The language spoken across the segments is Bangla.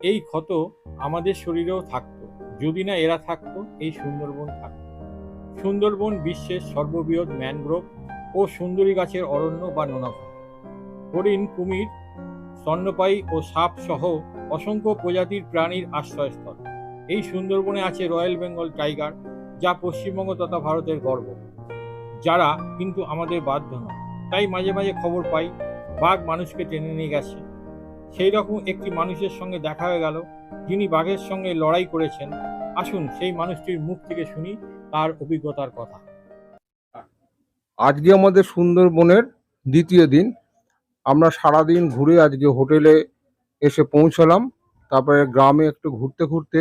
এই ক্ষত আমাদের শরীরেও থাকতো, যদি না এরা থাকতো এই সুন্দরবন থাকতো। সুন্দরবন বিশ্বের সর্ববৃহৎ ম্যানগ্রোভ ও সুন্দরী গাছের অরণ্য বা নোনাভূমি হরিণ, কুমির স্তন্যপায়ী ও সাপ সহ অসংখ্য প্রজাতির প্রাণীর আশ্রয়স্থল। এই সুন্দরবনে আছে রয়্যাল বেঙ্গল টাইগার, যা পশ্চিমবঙ্গ তথা ভারতের গর্ব। যারা কিন্তু আমাদের বাধ্য নয়। তাই মাঝে মাঝে খবর পাই, বাঘ মানুষকে টেনে নিয়ে গেছে। সেই রকম একটি মানুষের সঙ্গে দেখা হয়ে গেল, যিনি বাঘের সঙ্গে লড়াই করেছেন। আসুন সেই মানুষটির মুখ থেকে শুনি তার অভিজ্ঞতার কথা। আজকে আমাদের সুন্দরবনের দ্বিতীয় দিন। আমরা সারাদিন ঘুরে আজকে হোটেলে এসে পৌঁছলাম। তারপরে গ্রামে একটু ঘুরতে ঘুরতে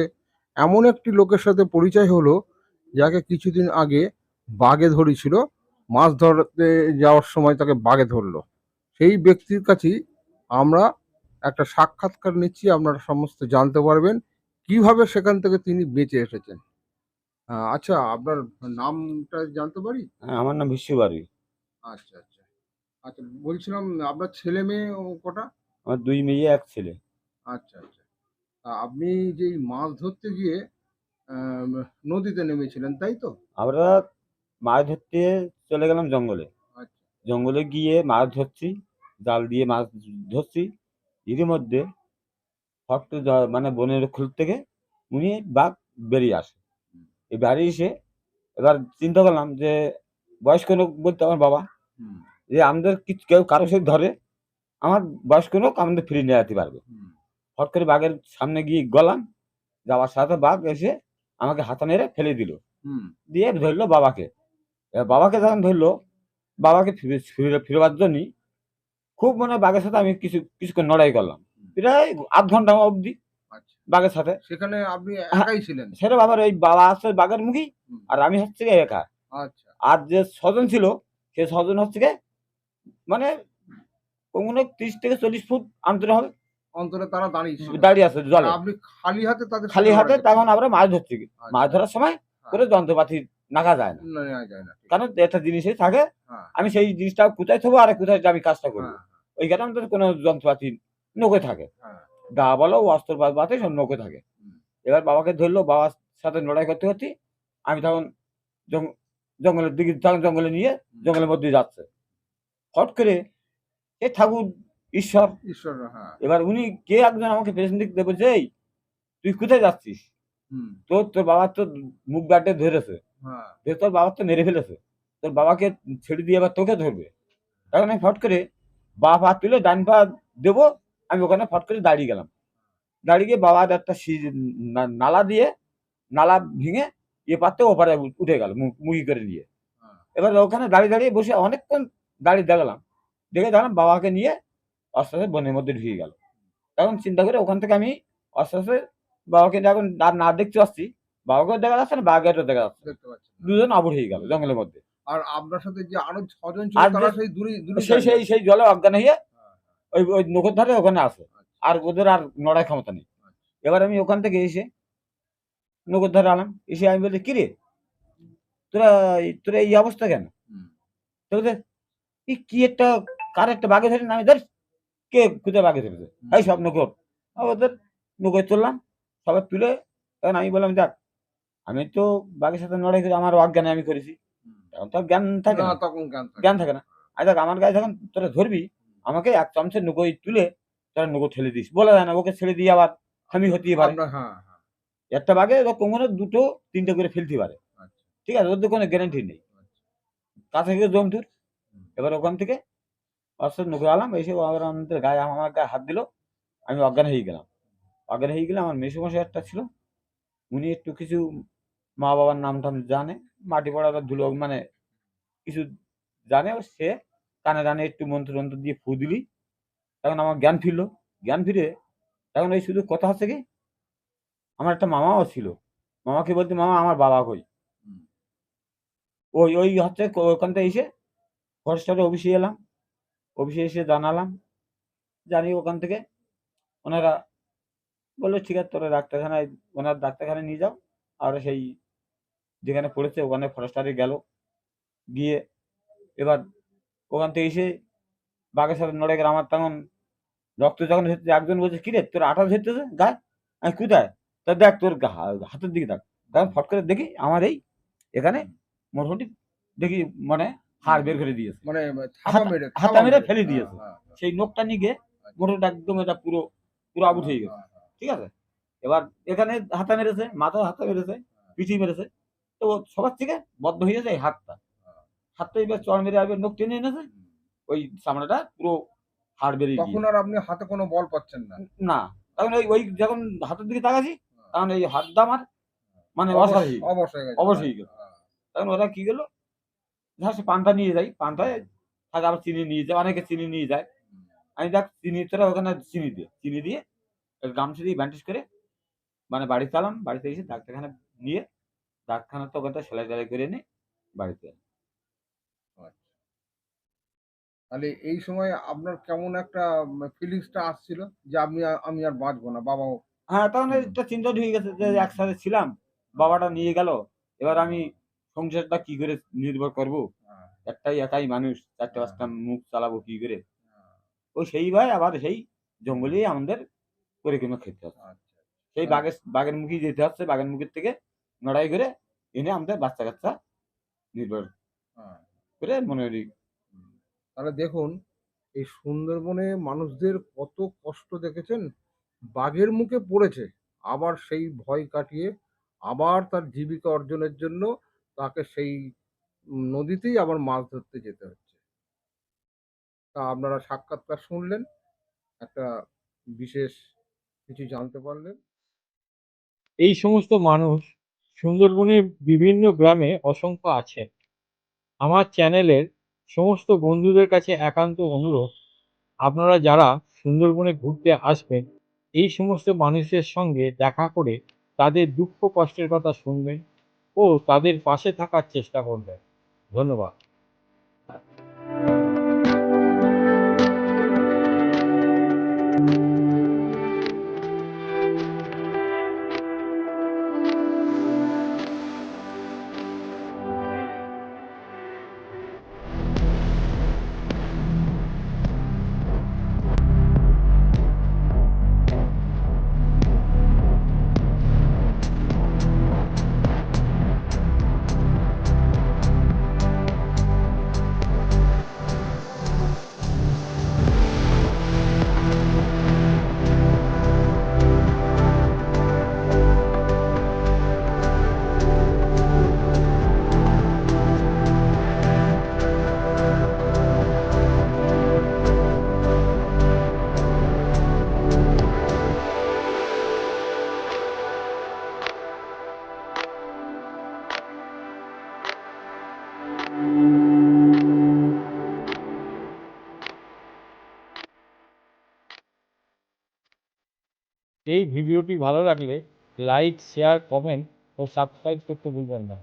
এমন একটি লোকের সাথে পরিচয় হলো, যাকে কিছুদিন আগে বাঘে ধরেছিল। মাছ ধরতে যাওয়ার সময় তাকে বাঘে ধরলো। সেই ব্যক্তির কাছেই আমরা একটা সাক্ষাৎকার নিচ্ছি আপনারা সমস্ত জানতে পারবেন কীভাবে সেখান থেকে তিনি বেঁচে এসেছেন। আহ, আচ্ছা আপনার নামটা জানতে পারি? হ্যাঁ আমার নাম বিশ্ববাড়ি আচ্ছা আচ্ছা। আচ্ছা বলছিলাম আপনার ছেলে মেয়ে কটা? আমার দুই মেয়ে এক ছেলে। আচ্ছা আচ্ছা। আপনি যে মাছ ধরতে গিয়ে নদীতে নেমেছিলেন তাই তো? আমরা মাছ ধরতে চলে গেলাম জঙ্গলে। আচ্ছা। জঙ্গলে গিয়ে মাছ ধরছি জাল দিয়ে মাছ ধরছি। এরই মধ্যে হট মানে বনের খুল থেকে উনি বাঘ বেরিয়ে আসে। এই বেরিয়ে এসে এবার চিন্তা করলাম যে বয়স্ক লোক বলতে আমার বাবা যে আমাদের কিছু কেউ কারও সাথে ধরে আমার বয়স্ক লোক আমাদের ফিরিয়ে নিয়ে যেতে পারবে। হট করে বাঘের সামনে গিয়ে গলাম যাওয়ার সাথে বাঘ এসে আমাকে হাতা মেরে ফেলে দিল। দিয়ে ধরলো বাবাকে। বাবাকে যখন ধরলো বাবাকে ফিরে ফিরে ফিরবার জন্য খুব মানে বাঘের সাথে আমি কিছু কিছুক্ষণ লড়াই করলাম। প্রায় আধ ঘণ্টা অবধি আচ্ছা। বাঘের সাথে। সেখানে আপনি একাই ছিলেন? সেটা বাবার ওই বাবা আসছে বাঘের মুখী আর আমি হচ্ছে গিয়ে একা। আচ্ছা। আর যে স্বজন ছিল সে স্বজন হচ্ছে মানে কোনো তিরিশ থেকে চল্লিশ ফুট আন্তরে হবে। অন্তরে তারা দাঁড়িয়ে দাঁড়িয়ে আছে জলে। আপনি খালি হাতে তাদের খালি হাতে তখন আমরা মাছ ধরছি। আচ্ছা। মাছ ধরার সময় করে যন্ত্রপাতি নাকা যায় না করতেন? নেওয়া যায় না কারণ একটা জিনিসই থাকে হ্যাঁ। আমি সেই জিনিসটা কোথায় থবো আর কোথায় আমি কাজটা করব হ্যাঁ কারণে আমাদের কোনো যন্ত্রপাতি নৌকে থাকে। হ্যাঁ। দা বলো অস্ত্র বাতে সব নৌকে থাকে। হুম। এবার বাবাকে ধরলো বাবার সাথে লড়াই করতে করতে আমি তখন জং- জঙ্গলের দিকে তখন জঙ্গলে নিয়ে জঙ্গলের মধ্যে যাচ্ছে। হট করে এ ঠাকুর ঈশ্বর ঈশ্বর হ্যাঁ। এবার উনি কে একজন আমাকে পেছন দিক দিয়ে বলছে এই তুই কোথায় যাচ্ছিস? হুম। তোর তোর বাবার তো মুখ ব্যাটে ধরেছে। হ্যাঁ যে তোর বাবার তো মেরে ফেলেছে তোর বাবাকে ছেড়ে দিয়ে এবার তোকে ধরবে। তখন আমি ফট করে বা পা তুলে ডান পা দেবো আমি ওখানে ফট করে দাঁড়িয়ে গেলাম। দাঁড়িয়ে গিয়ে বাবার একটা নালা দিয়ে নালা ভেঙে এ পারতে ওপারে উঠে গেল মু- মুখি করে নিয়ে। হ্যাঁ। এবার ওখানে দাঁড়িয়ে দাঁড়িয়ে বসে অনেকক্ষণ দাঁড়িয়ে দেখলাম। দেখে দেখলাম বাবাকে নিয়ে আস্তে আস্তে বনের মধ্যে ঢুকে গেল। তখন চিন্তা করে ওখান থেকে আমি আস্তে আস্তে বাবাকে যখন আর না দেখতে পাচ্ছি বাবাকেও দেখা যাচ্ছে না বাঘেরও দেখা যাচ্ছে দুজন আবুর হয়ে গেল জঙ্গলের মধ্যে। আর আপনার সাথে যে আরও ছজন ছিল তারা সেই দূরে সেই সেই সেই জলে অজ্ঞান হয়ে হ্যাঁ, ওই ওই নৌকোর ধারে ওখানে আছে। আর ওদের আর নড়াই ক্ষমতা নেই। এবার আমি ওখান থেকে এসে নৌকোর ধারে আলাম এসে আমি বলছি কিরে? তোরা এই- তোরা এই অবস্থা কেন? হুম, তো "এই কি একটা কার একটা বাঘে ধরে আমি ধর। কে কোথায় বাঘে ধরেছে। এই সব নৌকো ওদের নৌকোয় তুললাম। সবাই তুলে তখন আমি বললাম দেখ আমি তো বাঘের সাথে লড়াই করে আমার অজ্ঞানে আমি করেছি। তখন তো জ্ঞান থাকে না তখন জ্ঞান থাকে। না। আর দেখ আমার গায়ে যখন তোরা ধরবি আমাকে এক চামচের নৌকোয় তুলে তোরা নৌকো ঠেলে দিস। বলা যায় না ওকে ছেড়ে দিয়ে আবার আমি হতেই পারে। হ্যাঁ হ্যাঁ। একটা বাঘে কখনো দুটো তিনটে করে ফেলতে পারে। আচ্ছা। ঠিক আছে ওদের কোনো গ্যারান্টি নেই। কাছে গিয়ে জমতুর। এবার ওখান থেকে অস্ত্র নৌকো আলাম এসে আবার আমাদের গায়ে আমার গায়ে হাত দিল। আমি অজ্ঞান হয়ে গেলাম। অজ্ঞান হয়ে গেলে আমার মেসোমশাই একটা ছিল। উনি একটু কিছু মা বাবার নাম টাম জানে মাটি পড়া বা ধুলো মানে কিছু জানে সে কানে কানে একটু মন্ত্র মন্ত্র দিয়ে ফু দিলি। তখন আমার জ্ঞান ফিরলো। জ্ঞান ফিরে তখন ওই শুধু কথা হচ্ছে কি আমার একটা মামাও ছিল। মামাকে বলতে মামা আমার বাবা কই? ওই ওই হচ্ছে ওখান থেকে এসে ফরেস্টারে অফিসে এলাম। অফিসে এসে জানালাম। জানি ওখান থেকে ওনারা বলল ঠিক আছে তোরা ডাক্তারখানায় ওনার ডাক্তারখানায় নিয়ে যাও আর সেই যেখানে পড়েছে ওখানে ফরেস্টারে গেল। গিয়ে এবার ওখান থেকে এসে বাঘের সাথে লড়াই করে আমার তখন রক্ত যখন হচ্ছে একজন বলছে কিরে তোর আঠা ধরতেছে গায়ে? আমি কোথায়? তা দেখ তোর হাতের দিকে দেখ। তখন ফট করে দেখি আমার এই এখানে মোটামুটি দেখি মানে হাড় বের করে দিয়েছে। মানে হাতা- মেরে ফেলে দিয়েছে। হ্যাঁ, হ্যাঁ, সেই নখটা নিয়ে গিয়ে মোটামুটি একদম এটা পুরো পুরো আবুট হয়ে গেছে। হ্যাঁ, হ্যাঁ। ঠিক আছে? এবার এখানে হাতা মেরেছে মাথায় হাতা মেরেছে পিঠি মেরেছে। তো সবার থেকে বদ্ধ হয়ে যায় হাতটা। হাতটা এবার চড় মেরে আসবে নখ টেনে এনেছে। ওই চামড়াটা পুরো হাড় বেরিয়ে তখন আর আপনি হাতে কোনো বল পাচ্ছেন না। না তখন ওই ওই যখন হাতের দিকে তাকাছি তখন এই হাতটা আমার মানে অবশ্যই গেছে। অবশ হয়ে তখন ওরা কি গেলো ধর সে পান্তা নিয়ে যাই পান্তায় তাকে আবার চিনি নিয়ে যায় অনেকে চিনি নিয়ে যায়। আমি দেখ চিনি তোরা ওখানে চিনি দিয়ে চিনি দিয়ে গামছা দিয়ে ব্যান্ডেজ করে মানে বাড়ি চালাম বাড়িতে এসে ডাক্তারখানা নিয়ে ডাক্তারখানা তো ওখানটা সেলাই টেলাই করে এনে বাড়িতে এলাম। তাহলে এই সময় আপনার কেমন একটা ফিলিংসটা আসছিল যে আপনি আর- আমি আর বাঁচবো না বাবাও হ্যাঁ তখন একটা চিন্তা ঢুকে গেছে যে একসাথে ছিলাম বাবাটা নিয়ে গেল এবার আমি সংসারটা কি করে নির্ভর করব? হ্যাঁ, একটাই একাই মানুষ চারটে হ্যাঁ। পাঁচটা মুখ চালাবো কি করে? হ্যাঁ, ও সেই ভাই আবার সেই জঙ্গলেই আমাদের করে পরিক্রমা খেতে হচ্ছে। আচ্ছা সেই বাঘের বাগের মুখে যেতে হচ্ছে বাগের মুখের থেকে লড়াই করে এনে আমাদের বাচ্চা কাচ্চা নির্ভর হ্যাঁ। করে মনে করি। তাহলে দেখুন এই সুন্দরবনে মানুষদের কত কষ্ট দেখেছেন? বাঘের মুখে পড়েছে আবার সেই ভয় কাটিয়ে আবার তার জীবিকা অর্জনের জন্য তাকে সেই নদীতেই আবার মাছ ধরতে যেতে হচ্ছে। তা আপনারা সাক্ষাৎকার শুনলেন একটা বিশেষ কিছু জানতে পারলেন। এই সমস্ত মানুষ সুন্দরবনের বিভিন্ন গ্রামে অসংখ্য আছে। আমার চ্যানেলের সমস্ত বন্ধুদের কাছে একান্ত অনুরোধ, আপনারা যারা সুন্দরবনে ঘুরতে আসবেন, এই সমস্ত মানুষের সঙ্গে দেখা করে তাদের দুঃখ কষ্টের কথা শুনবেন ও তাদের পাশে থাকার চেষ্টা করবেন। ধন্যবাদ। এই ভিডিওটি ভালো লাগলে লাইক শেয়ার কমেন্ট ও সাবস্ক্রাইব করতে ভুলবেন না।